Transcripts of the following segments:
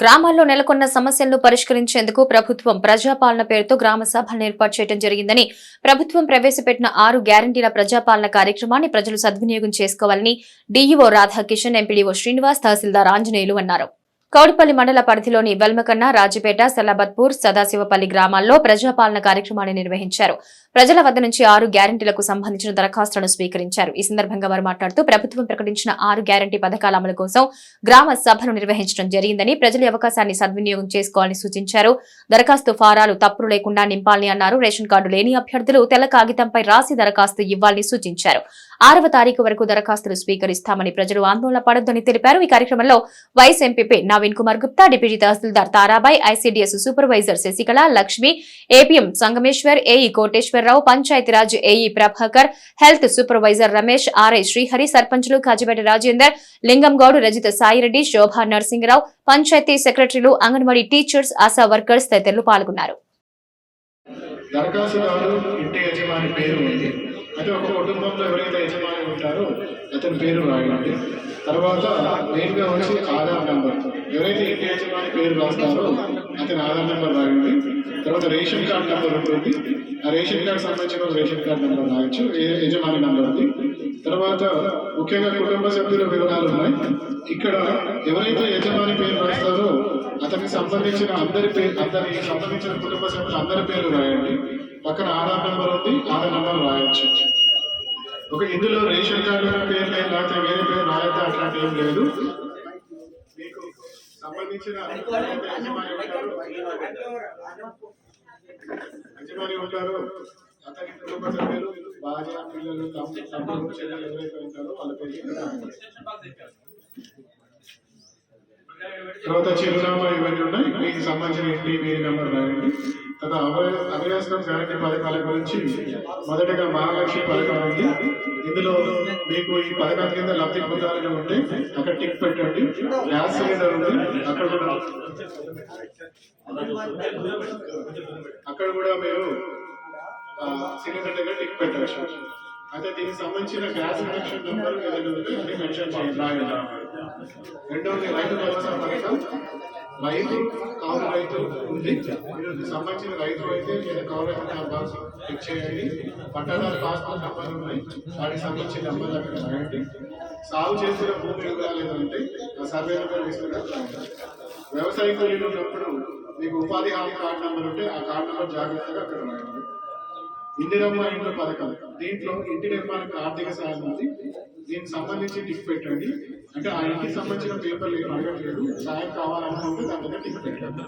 గ్రామాల్లో నెలకొన్న సమస్యలను పరిష్కరించేందుకు ప్రభుత్వం ప్రజాపాలన పేరుతో గ్రామ సభలను ఏర్పాటు చేయడం జరిగిందని ప్రభుత్వం ప్రవేశపెట్టిన ఆరు గ్యారంటీల ప్రజాపాలన కార్యక్రమాన్ని ప్రజలు సద్వినియోగం చేసుకోవాలని డీఈఓ రాధాకిషన్ ఎంపీడీఓ శ్రీనివాస్ తహసీల్దార్ ఆంజనేయులు అన్నారు. కౌడిపల్లి మండల పరిధిలోని వెల్మకన్న రాజపేట సలాబత్పూర్ సదాశివపల్లి గ్రామాల్లో ప్రజాపాలన కార్యక్రమాన్ని నిర్వహించారు. ప్రజల వద్ద నుంచి ఆరు గ్యారంటీలకు సంబంధించిన దరఖాస్తులను స్వీకరించారు. ఈ సందర్భంగా వారు మాట్లాడుతూ ప్రభుత్వం ప్రకటించిన ఆరు గ్యారంటీ పథకాల అమలు కోసం గ్రామ సభను నిర్వహించడం జరిగిందని ప్రజల అవకాశాన్ని సద్వినియోగం చేసుకోవాలని సూచించారు. దరఖాస్తు ఫారాలు తప్పులు లేకుండా నింపాలని అన్నారు. రేషన్ కార్డు లేని అభ్యర్థులు తెల్ల కాగితంపై రాసి దరఖాస్తు ఇవ్వాలని సూచించారు. ఆరవ తారీఖు వరకు దరఖాస్తులు స్వీకరిస్తామని ప్రజలు ఆందోళన పడొద్దని తెలిపారు. ఈ కార్యక్రమంలో vice MPP Naveen Kumar Gupta deputy tahsildar Tarabai ICDS supervisor Sasikala Lakshmi APM Sangameshwar AE Koteswararao Panchayatiraj AE Prabhakar health supervisor Ramesh RI Srihari సర్పంచులు కాజిపేట రాజేందర్ లింగంగౌడ్ రజిత సాయిరెడ్డి శోభా నరసింహరావు పంచాయతీ సెక్రటరీలు అంగన్వాడీ టీచర్స్ ఆశా వర్కర్స్ తదితరులు పాల్గొన్నారు. దరఖాస్తుదారు ఇంటి యజమాని పేరు ఉంది. అయితే ఒక కుటుంబంలో ఎవరైతే యజమాని ఉంటారో అతని పేరు రాయండి తర్వాత మెయిన్గా వచ్చి ఆధార్ నెంబర్. ఎవరైతే ఇంటి యజమాని పేరు రాస్తారో అతని ఆధార్ నెంబర్ రాయండి. తర్వాత రేషన్ కార్డ్ నెంబర్ ఉంటుంది. ఆ రేషన్ కార్డ్ సంబంధించిన రేషన్ కార్డ్ నెంబర్ రాయొచ్చు. ఏ- యజమాని ఉంది తర్వాత ముఖ్యంగా కుటుంబ సభ్యుల వివరాలు ఉన్నాయి. ఇక్కడ ఎవరైతే యజమాని పేరు రాస్తారో అతనికి సంబంధించిన అందరి పేరు అందరికి సంబంధించిన కుటుంబ సభ్యులు అందరి పేర్లు రాయండి. పక్కన ఆధార్ నెంబర్ ఉంది. ఆధార్ నెంబర్ రాయొచ్చు. ఒక ఇందులో రేషన్ కార్డు ఏం లేదు. మీకు సంబంధించిన యజమాని ఉంటారో, అతని కుటుంబ సభ్యులు భార్య పిల్లలు తమ్ముడు చెల్లెలు ఎవరైతే ఉంటారో వాళ్ళ పేరు. తర్వాత చిరునామా ఇవన్నీ ఉన్నాయి. మీకు సంబంధించిన ఇంటి వీరి నెంబర్ రాయండి. తర్వాత అభయ అభయాస్కం గ్యారంటీ పథకాల గురించి మొదటగా మహాలక్ష్మి పథకం ఉంది. ఇందులో మీకు ఈ పథకం కింద లబ్ధి పొందాలని ఉంటే అక్కడ టిక్ పెట్టండి. గ్యాస్ సిలిండర్ ఉంది. అక్కడ కూడా అక్కడ కూడా మీరు సిలిండర్ దగ్గర టిక్ పెట్టచ్చు అయితే దీనికి సంబంధించిన గ్యాస్ కనెక్షన్ నెంబర్ ఏదైనా ఉంటే అది మెన్షన్ చేయండి. రెండవది రైతు భరోసా పథకం. రైతు కౌలు రైతు ఉంది సంబంధించిన రైతు అయితే లేదా కౌలు రైతు బాక్స్ చెక్ చేయండి. పట్టాదారు పాస్పోర్ట్ నెంబర్ ఉన్నాయి. వాటికి సంబంధించిన నెంబర్ అక్కడ రాయండి. సాగు చేసిన భూమి వివరాలు ఏదంటే ఆ సర్వే నెంబర్ తీసుకుని వ్యవసాయ కూలీలు ఉన్నప్పుడు మీకు ఉపాధి హామీ కార్డు నెంబర్ ఉంటే ఆ కార్డు నెంబర్ జాగ్రత్తగా అక్కడ రాయండి. ఇందిరమ్మ ఇంట్లో పథకం దీంట్లో ఇంటి నిర్మాణానికి ఆర్థిక సహాయం ఉంది. దీనికి సంబంధించి టిక్ పెట్టండి. అంటే ఆ ఇంటికి సంబంధించిన పేపర్లు ఏమి అడగట్లేదు. సాయం కావాలనుకుంటే దాని మీద టిక్ పెట్టండి.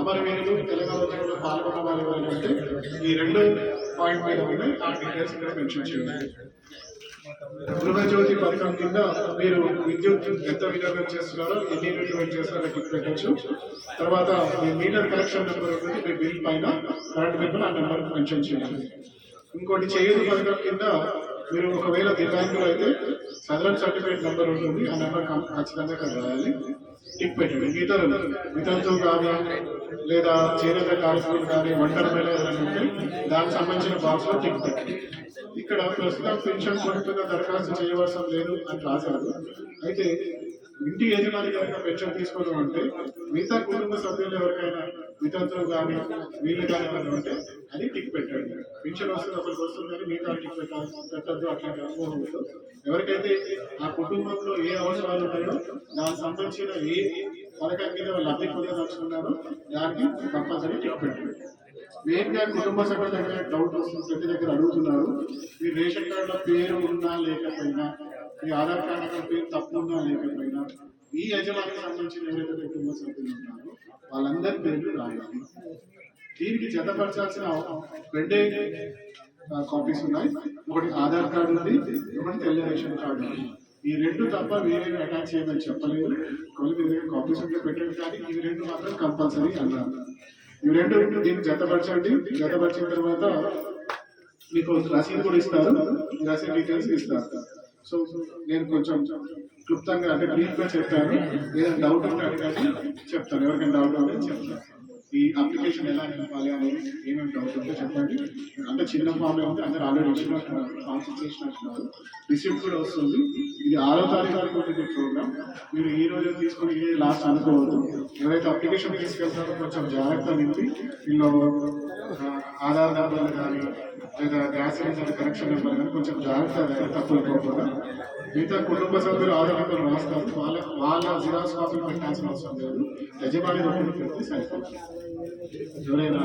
అమరవీరులు తెలంగాణ ఉద్యమంలో పాల్గొన్న వారి అంటే ఈ రెండు పాయింట్ మీద ఉన్నాయి. ఆ డీటెయిల్స్ ఇక్కడ మెన్షన్ చేయండి. గృహజ్యోతి పథకం కింద మీరు విద్యుత్ ఎంత వినియోగం చేస్తున్నారో ఎన్ని యూనిట్లు చేస్తారో గిఫ్ట్ పెట్టచ్చు. తర్వాత మీ మీటర్ కనెక్షన్ నెంబర్ ఉంటుంది మీ బిల్ పైన కరెంట్ బిల్ ఆ నెంబర్ మెన్షన్ చేయండి. ఇంకోటి చేయని పథకం కింద మీరు ఒకవేళ దివ్యాంగులు అయితే సదరన్ సర్టిఫికేట్ నెంబర్ ఉంటుంది ఆ నెంబర్ ఖచ్చితంగా రాయాలి టిక్ పెట్టండి ఇతరులు ఇతరులతో కానీ లేదా చేనేత కార్మికులు కానీ ఒంటరి మహిళ ఏదైనా ఉంటే దానికి సంబంధించిన బాక్స్ టిక్ పెట్టండి ఇక్కడ ప్రస్తుతం పెన్షన్ కొడుతున్న దరఖాస్తు చేయవలసిన లేదు అని రాశారు. అయితే ఇంటి యజమాని కనుక పెన్షన్ తీసుకోవడం అంటే మిగతా కుటుంబ సభ్యులు ఎవరికైనా మిగతాతో కానీ వీళ్ళు కానీ ఉంటే అది టిక్ పెట్టండి. పెన్షన్ వస్తుంది ఒకరికి వస్తుందని మిగతా పెట్టద్దు అట్లాంటి అనుభవం ఉండదు. ఎవరికైతే ఆ కుటుంబంలో ఏ అవసరాలు ఉన్నాయో దానికి సంబంధించిన ఏ పథకం కింద వాళ్ళు లబ్ధి పొందదలుచుకున్నారో దానికి తప్పనిసరి చెప్పండి పెట్టండి. కుటుంబ సభ్యులు దగ్గర డౌట్ వస్తుంది ప్రతి దగ్గర అడుగుతున్నారు. మీ రేషన్ కార్డులో పేరు ఉన్నా లేకపోయినా మీ ఆధార్ కార్డులో పేరు తప్పు ఉన్నా లేకపోయినా ఈ యజమానికి సంబంధించిన ఎవరైతే కుటుంబ సభ్యులు ఉన్నారో వాళ్ళందరి పేర్లు రాయాలి. దీనికి జతపరచాల్సిన రెండే కాపీస్ ఉన్నాయి. ఒకటి ఆధార్ కార్డు ఉంది ఒకటి తెల్ల రేషన్ కార్డు ఈ రెండు తప్ప వేరే అటాచ్ చేయమని చెప్పలేదు. కొన్ని మీ దగ్గర కాపీస్ ఉంటే పెట్టండి కానీ ఇవి రెండు మాత్రం కంపల్సరీ అన్నారు ఇవి రెండు దీన్ని జతపరచండి. జతపరిచిన తర్వాత మీకు రసీదు కూడా ఇస్తారు. ఈ రసీదు డీటెయిల్స్ ఇస్తారు. సో నేను కొంచెం క్లుప్తంగా అంటే బ్రీఫ్గా చెప్తాను ఏదైనా డౌట్ ఉంటే అడగండి చెప్తాను. ఎవరికైనా డౌట్ ఉంటే చెప్తాను. ఈ అప్లికేషన్ ఎలా నింపాలి అనేది ఏమేమి డౌట్ ఉంటే చెప్పండి. అంటే చిన్న ప్రాబ్లం ఉంది అందరు ఆల్రెడీ ఇచ్చినట్టున్నారు ఫామ్స్ ఇచ్చేసినట్టున్నారు రిసిప్ట్ కూడా వస్తుంది. ఇది ఆరో తారీఖు వరకు ఉంటుంది ప్రోగ్రామ్ మీరు ఈ రోజు తీసుకుని ఇదే లాస్ట్ అనుకోవద్దు. ఎవరైతే అప్లికేషన్ తీసుకెళ్తారో కొంచెం జాగ్రత్త నింపి వీళ్ళు ఆధార్ నెంబర్లు కానీ లేదా గ్యాస్ సిలిండర్ కనెక్షన్ నెంబర్ కానీ కొంచెం జాగ్రత్త తప్పులు అయిపోకుండా మిగతా కుటుంబ సభ్యులు ఆధార్ నెంబర్ రాస్తారు వాళ్ళ వాళ్ళ జిరాక్స్ కాపీలు పెట్టాల్సిన అవసరం లేదు. యజమాని ఒకటి పెడితే సరిపోతుంది. ఎవరైనా